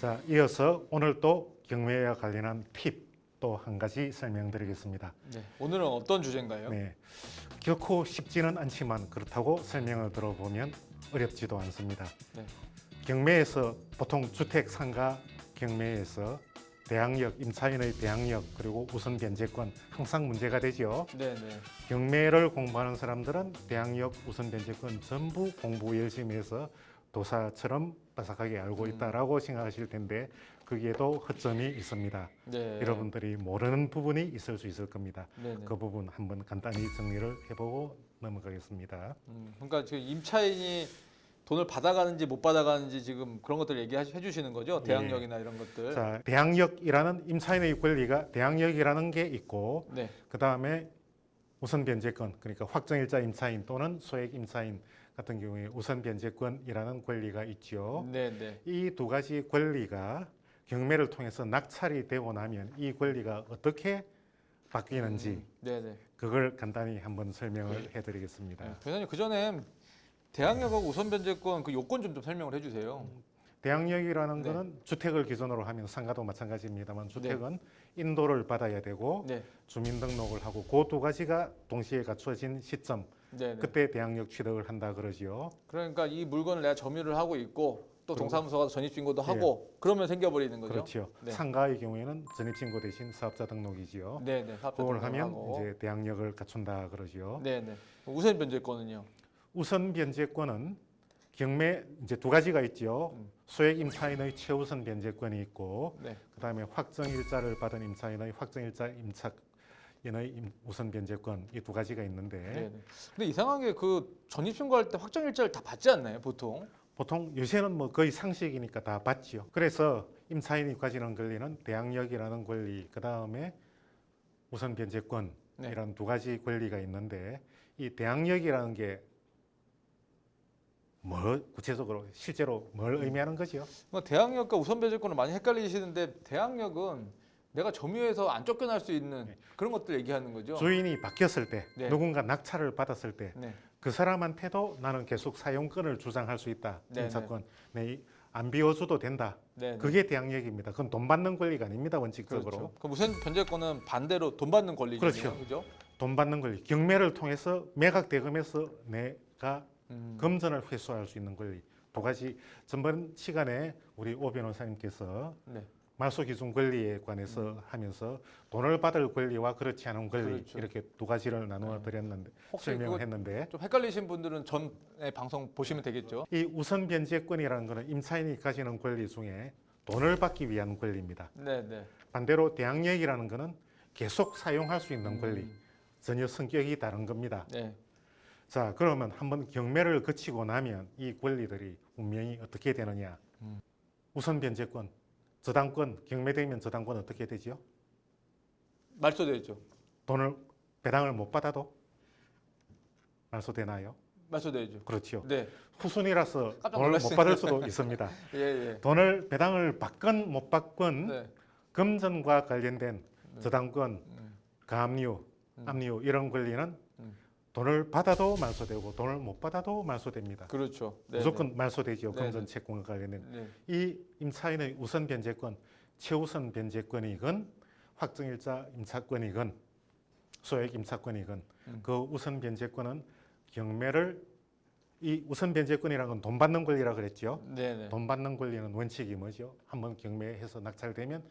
자, 이어서 오늘 또 경매와 관련한 팁 또 한 가지 설명드리겠습니다. 네. 오늘은 어떤 주제인가요? 네, 결코 쉽지는 않지만 그렇다고 설명을 들어보면 어렵지도 않습니다. 네. 경매에서 보통 주택 상가 경매에서 대항력, 임차인의 대항력 그리고 우선 변제권 항상 문제가 되죠. 네, 네. 경매를 공부하는 사람들은 대항력, 우선 변제권 전부 공부 열심히 해서 도사처럼 바삭하게 알고 음. 있다라고 생각하실 텐데 거기에도 허점이 있습니다. 네. 여러분들이 모르는 부분이 있을 수 있을 겁니다. 네, 네. 그 부분 한번 간단히 정리를 해보고 넘어가겠습니다. 음, 그러니까 지금 임차인이 돈을 받아가는지 못 받아가는지 지금 그런 것들 얘기해 주시는 거죠? 대항력이나 이런 것들. 예. 자, 대항력이라는 임차인의 권리가 대항력이라는 게 있고 네. 그 다음에 우선 변제권 그러니까 확정일자 임차인 또는 소액 임차인 같은 경우에 우선 변제권이라는 권리가 있죠. 네, 네. 이 두 가지 권리가 경매를 통해서 낙찰이 되고 나면 이 권리가 어떻게 바뀌는지 네, 네. 그걸 간단히 한번 설명을 해드리겠습니다. 네. 변호사님 그 전에 대항력하고 우선 변제권 그 요건 좀, 좀 설명을 해주세요. 대항력이라는 네. 거는 주택을 기준으로 하면 상가도 마찬가지입니다만 주택은 인도를 받아야 되고 네, 주민등록을 하고 그 두 가지가 동시에 갖춰진 시점 네, 네. 그때 대항력 취득을 한다 그러지요. 그러니까 이 물건을 내가 점유를 하고 있고 또 동사무소 가서 전입신고도 하고 그러면 생겨버리는 거죠. 그렇죠. 네. 상가의 경우에는 전입신고 대신 사업자 등록이지요. 네, 네. 사업자 그걸 하면 등록하고. 이제 대항력을 갖춘다 그러지요. 네, 네. 우선 변제권은요. 우선 변제권은 경매 이제 두 가지가 있죠. 음. 소액 임차인의 최우선 변제권이 있고 네. 그다음에 확정 일자를 받은 임차인의 확정 일자 임차 임- 우선 변제권 이 두 가지가 있는데 네, 네. 근데 이상하게 그 전입신고할 때 확정 일자를 다 받지 않나요, 보통? 보통 요새는 뭐 거의 상식이니까 다 받지요. 그래서 임차인이 가지는 권리는 대항력이라는 권리, 그 다음에 우선 변제권 네. 이런 두 가지 권리가 있는데 이 대항력이라는 게뭐 구체적으로 실제로 뭘 의미하는 거죠? 뭐 대항력과 우선 변제권을 많이 헷갈리시는데 대항력은 내가 점유해서 안 쫓겨날 수 있는 그런 것들 얘기하는 거죠. 주인이 바뀌었을 때 네. 누군가 낙찰을 받았을 때그 네. 사람한테도 나는 계속 사용권을 주장할 수 있다. 네, 임차권. 네, 이- 안 비워줘도 된다. 네. 네. 그게 대항력입니다. 그건 돈 받는 권리가 아닙니다. 원칙적으로. 그렇죠. 그럼 우선 변제권은 반대로 돈 받는 권리죠. 그렇죠. 그죠? 돈 받는 권리, 경매를 통해서 매각 대금에서 내가 음. 금전을 회수할 수 있는 권리 두 가지 전번 시간에 우리 오 변호사님께서 네. 말소 기준 권리에 관해서 하면서 돈을 받을 권리와 그렇지 않은 권리 그렇죠. 이렇게 두 가지를 나누어 드렸는데 혹시 설명을 그거 했는데 좀 헷갈리신 분들은 전에 방송 보시면 되겠죠. 이 우선 변제권이라는 것은 임차인이 가지는 권리 중에 돈을 받기 위한 권리입니다. 네, 네. 반대로 대항력이라는 것은 계속 사용할 수 있는 권리 음. 전혀 성격이 다른 겁니다. 네. 자, 그러면 한번 경매를 거치고 나면 이 권리들이 운명이 어떻게 되느냐? 음. 우선 변제권, 저당권, 경매되면 저당권 어떻게 되지요? 말소되죠. 돈을 배당을 못 받아도 말소되나요? 말소되죠. 그렇지요. 네. 후순위라서 깜짝 돈을 못. 받을 수도 있습니다. 예, 예. 돈을 배당을 받건 못 받건 네. 금전과 관련된 저당권, 음. 가압류, 음. 압류 이런 권리는 음. 돈을 받아도 말소되고 돈을 못 받아도 말소됩니다. 그렇죠. 네, 무조건 말소되죠. 네, 금전 네. 채권과 관련된 네. 이 임차인의 우선 변제권, 최우선 변제권이건 확정일자 임차권이건 소액 임차권이건 음. 그 우선 변제권은 경매를 이 우선 변제권이라는 건 돈 받는 권리라 그랬죠. 네, 네. 돈 받는 권리는 원칙이 뭐죠? 한번 경매해서 낙찰되면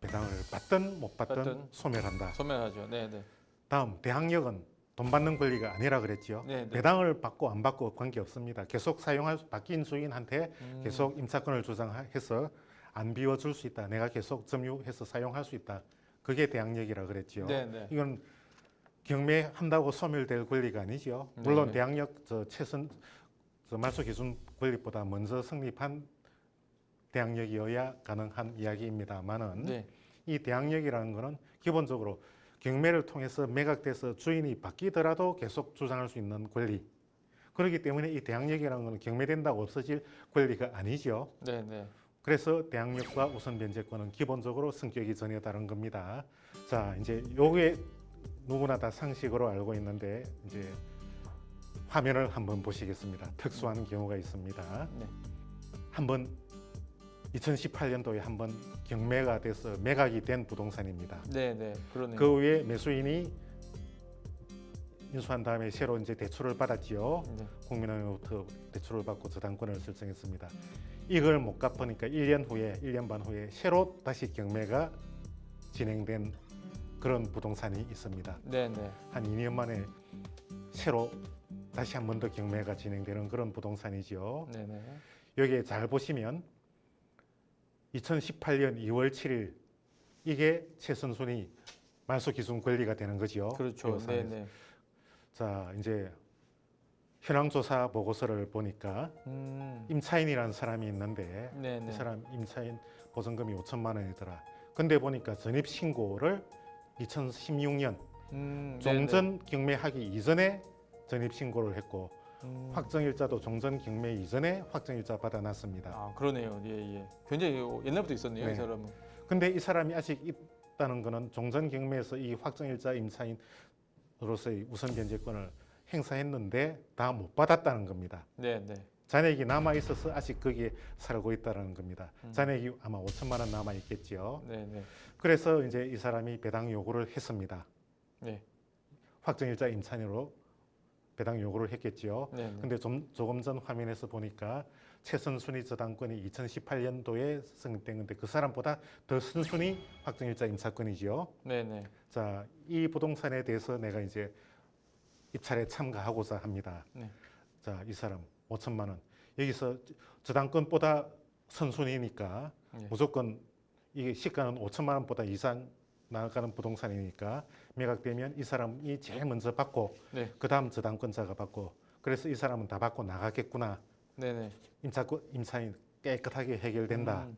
배당을 받든 못 받든 받든. 소멸한다. 소멸하죠. 네, 네. 다음 대항력은 돈 받는 권리가 아니라 그랬죠. 네, 네. 배당을 받고 안 받고 관계 없습니다. 계속 사용할 수- 바뀐 주인한테 음. 계속 임차권을 주장해서 안 비워줄 수 있다. 내가 계속 점유해서 사용할 수 있다. 그게 대항력이라 그랬죠. 네, 네. 이건 경매한다고 소멸될 권리가 아니죠. 물론 네. 대항력 저 최선 저 말소 기준 권리보다 먼저 성립한 대항력이어야 가능한 이야기입니다만은 네. 이 대항력이라는 것은 기본적으로 경매를 통해서 매각돼서 주인이 바뀌더라도 계속 주장할 수 있는 권리. 그렇기 때문에 이 대항력이라는 것은 경매된다고 없어질 권리가 아니죠. 네, 네. 그래서 대항력과 우선 변제권은 기본적으로 성격이 전혀 다른 겁니다. 자, 이제 요게 누구나 다 상식으로 알고 있는데 이제 화면을 한번 보시겠습니다. 특수한 경우가 있습니다. 네. 한번 2018년도에 한번 경매가 돼서 매각이 된 부동산입니다. 네, 네, 그러네요. 그 후에 매수인이 인수한 다음에 새로 이제 대출을 받았지요. 네. 국민은행으로부터 대출을 받고 저당권을 설정했습니다. 이걸 못 갚으니까 1년 후에 1년 반 후에 새로 다시 경매가 진행된 그런 부동산이 있습니다. 네, 네. 한 2년 만에 새로 다시 한 번 더 경매가 진행되는 그런 부동산이지요. 네, 네. 여기에 잘 보시면 2018년 2월 7일 이게 최선순위 말소 기준 권리가 되는 거죠. 그렇죠. 이 네, 네. 자 이제 현황 조사 보고서를 보니까 음. 임차인이라는 사람이 있는데 네, 이 네. 사람 임차인 보증금이 5천만 원이더라. 근데 보니까 전입 신고를 2016년 음, 네, 종전 경매하기 이전에 전입 신고를 했고 네. 음. 확정일자도 종전 경매 이전에 확정일자 받아놨습니다. 아, 그러네요. 예, 예. 굉장히 옛날부터 있었네요, 네. 이 사람은. 근데 이 사람이 아직 있다는 것은 종전 경매에서 이 확정일자 임차인으로서의 우선 변제권을 행사했는데 다 못 받았다는 겁니다. 네, 네. 잔액이 남아 있어서 아직 거기에 살고 있다는 겁니다. 음. 잔액이 아마 5천만 원 남아 있겠지요. 네, 네. 그래서 이제 이 사람이 배당 요구를 했습니다. 네. 확정일자 임차인으로 배당 요구를 했겠지요. 네, 네. 근데 좀 조금 전 화면에서 보니까 최선 순위 저당권이 2018년도에 성립된 건데 그 사람보다 더 순순위 확정일자 임차권이지요. 네, 네. 자, 이 부동산에 대해서 내가 이제 입찰에 참가하고자 합니다. 네. 자, 이 사람 5천만 원. 여기서 저당권보다 선순위니까 네. 무조건 이게 시가는 5천만 원보다 이상 나가는 부동산이니까 매각되면 이 사람이 제일 먼저 받고 네. 그 다음 저당권자가 받고 그래서 이 사람은 다 받고 나가겠구나. 네, 네. 임차권 임차인 깨끗하게 해결된다. 음.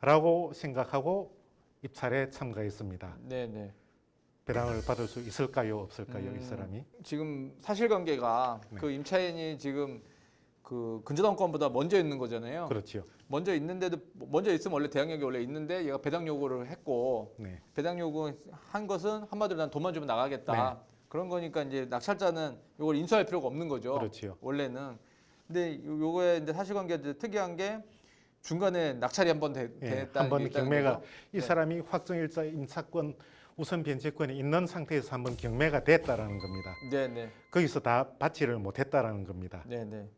라고 생각하고 입찰에 참가했습니다. 네, 네. 배당을 받을 수 있을까요? 없을까요? 음. 이 사람이? 지금 사실관계가 네. 그 임차인이 지금 그 근저당권보다 먼저 있는 거잖아요. 그렇지요. 먼저 있는데도 먼저 있으면 원래 대항력이 원래 있는데 얘가 배당 요구를 했고 네. 배당 요구한 것은 한마디로 난 돈만 주면 나가겠다. 그런 거니까 이제 낙찰자는 이걸 인수할 필요가 없는 거죠. 그렇지요. 원래는. 근데 요- 요거에 이제 사실관계 이제 특이한 게 중간에 낙찰이 한 번 예, 게 한번 경매가 거죠. 이 네. 사람이 확정일자 임차권 우선 변제권이 있는 상태에서 한번 경매가 됐다라는 겁니다. 네, 네. 거기서 다 받지를 못했다라는 겁니다. 네, 네.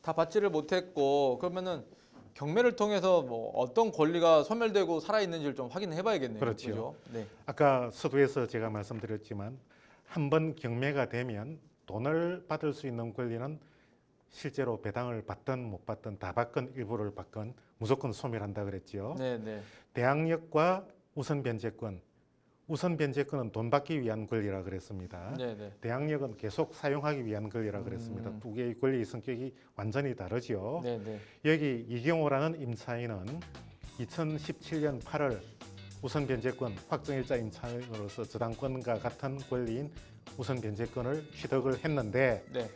다 받지를 못했고 그러면은 경매를 통해서 뭐 어떤 권리가 소멸되고 살아 있는지를 좀 확인해 봐야겠네요. 그렇지요. 그죠? 네. 아까 서두에서 제가 말씀드렸지만 한 번 경매가 되면 돈을 받을 수 있는 권리는 실제로 배당을 받든 못 받든 다 받건 일부를 받건 무조건 소멸한다 그랬지요. 네, 네. 대항력과 우선 변제권. 우선 변제권은 돈 받기 위한 권리라 그랬습니다. 네, 네. 대항력은 계속 사용하기 위한 권리라 그랬습니다. 음. 두 개의 권리의 성격이 완전히 다르지요. 네, 네. 여기 이경호라는 임차인은 2017년 8월 우선 변제권 확정일자 임차인으로서 저당권과 같은 권리인 우선 변제권을 취득을 했는데 네.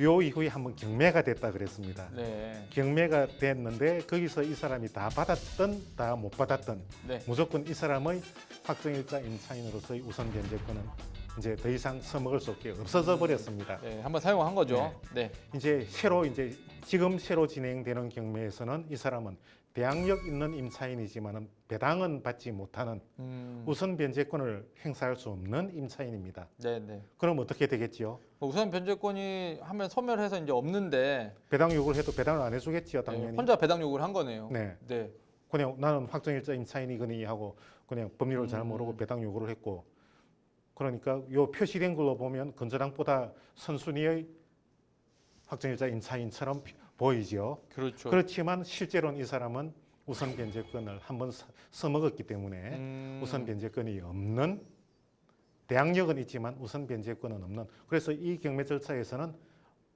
요 이후에 한번 경매가 됐다 그랬습니다. 네. 경매가 됐는데 거기서 이 사람이 다 받았든 다못 받았든 네. 무조건 이 사람의 확정일자 임차인으로서의 우선 변제권은 이제 더 이상 써먹을 수 없게 없어져 버렸습니다. 네. 한번 사용한 거죠. 네. 이제 새로 이제 지금 새로 진행되는 경매에서는 이 사람은 대항력 있는 임차인이지만은 배당은 받지 못하는 음. 우선 변제권을 행사할 수 없는 임차인입니다. 네, 네. 그럼 어떻게 되겠지요? 뭐 우선 변제권이 하면 소멸해서 이제 없는데 배당 요구를 해도 배당을 안 해주겠지요, 네, 당연히. 혼자 배당 요구를 한 거네요. 네, 네. 그냥 나는 확정일자 임차인이거니 하고 그냥 법률을 잘 음. 모르고 배당 요구를 했고, 그러니까 요 표시된 걸로 보면 건저당보다 선순위의 확정일자 임차인처럼 보이지요. 그렇죠. 그렇지만 실제로는 이 사람은 우선 변제권을 한번 사- 써먹었기 때문에 음. 우선 변제권이 없는 대항력은 있지만 우선 변제권은 없는 그래서 이 경매 절차에서는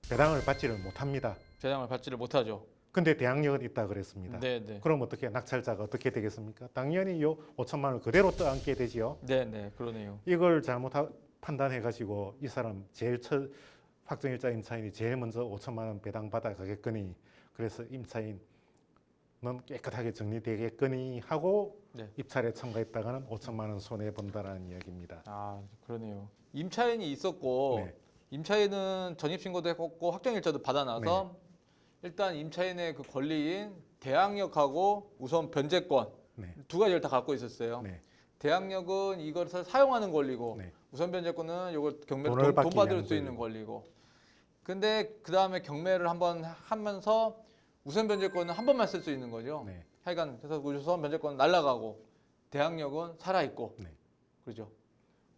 배당을 받지를 못합니다. 배당을 받지를 못하죠. 근데 대항력은 있다 그랬습니다. 네, 네. 그럼 어떻게 낙찰자가 어떻게 되겠습니까? 당연히 요 5천만 원을 그대로 떠안게 되지요. 네, 네. 그러네요. 이걸 잘못 하- 판단해 가지고 이 사람 제일 첫 확정일자 임차인이 제일 먼저 5천만 원 배당 받아 가겠거니 그래서 임차인은 깨끗하게 정리되겠거니 하고 네. 입찰에 참가했다가는 5천만 원 손해 본다라는 이야기입니다. 아, 그러네요. 임차인이 있었고 네. 임차인은 전입 신고도 했고 확정 일자도 받아놔서 일단 임차인의 그 권리인 대항력하고 우선 변제권 네. 두 가지를 다 갖고 있었어요. 네. 대항력은 이것을 사용하는 권리고 네. 우선 변제권은 이걸 경매로 돈을 돈, 돈 받을 수 있는 권리고. 근데 그 다음에 경매를 한번 하면서 우선 변제권은 한 번만 쓸 수 있는 거죠. 네. 하여간 그래서 우선 변제권은 날라가고 대항력은 살아 있고. 네. 그렇죠.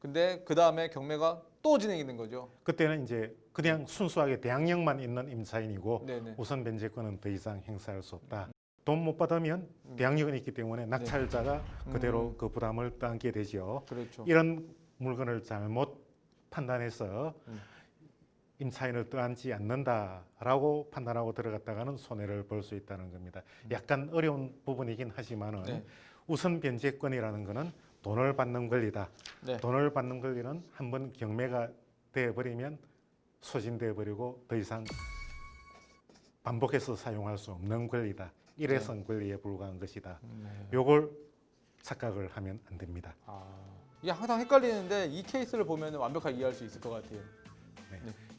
근데 그 다음에 경매가 또 진행이 된 거죠. 그때는 이제 그냥 순수하게 대항력만 있는 임차인이고 네네. 우선 변제권은 더 이상 행사할 수 없다. 돈 못 받으면 음. 대항력은 있기 때문에 낙찰자가 그대로 음. 그 부담을 떠안게 되지요. 그렇죠. 이런 물건을 잘못 판단해서 음. 임차인을 떠안지 않는다라고 판단하고 들어갔다가는 손해를 볼 수 있다는 겁니다. 약간 어려운 부분이긴 하지만은 음. 네. 우선 변제권이라는 것은 돈을 받는 권리다. 네. 돈을 받는 권리는 한번 경매가 돼 버리면 소진돼 버리고 더 이상 반복해서 사용할 수 없는 권리다. 일회성 권리에 불과한 것이다. 네. 요걸 착각을 하면 안 됩니다. 아, 이게 항상 헷갈리는데 이 케이스를 보면 완벽하게 이해할 수 있을 것 같아요.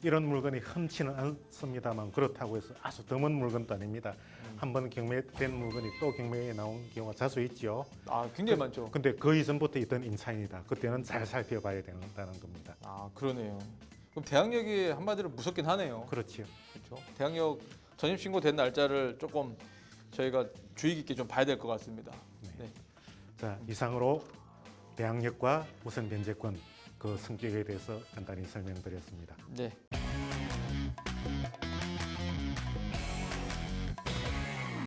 이런 물건이 흔치는 않습니다만 그렇다고 해서 아주 드문 물건도 아닙니다. 음. 한번 경매된 물건이 또 경매에 나온 경우가 자주 있죠. 아, 굉장히 많죠. 근데 그 이전부터 있던 임차인이다. 그때는 잘 살펴봐야 된다는 겁니다. 아, 그러네요. 그럼 대항력이 한마디로 무섭긴 하네요. 그렇지요. 그렇죠. 대항력 전입 신고된 날짜를 조금 저희가 주의 깊게 좀 봐야 될 것 같습니다. 네. 자 이상으로 대항력과 우선 변제권 그 성격에 대해서 간단히 설명드렸습니다. 네.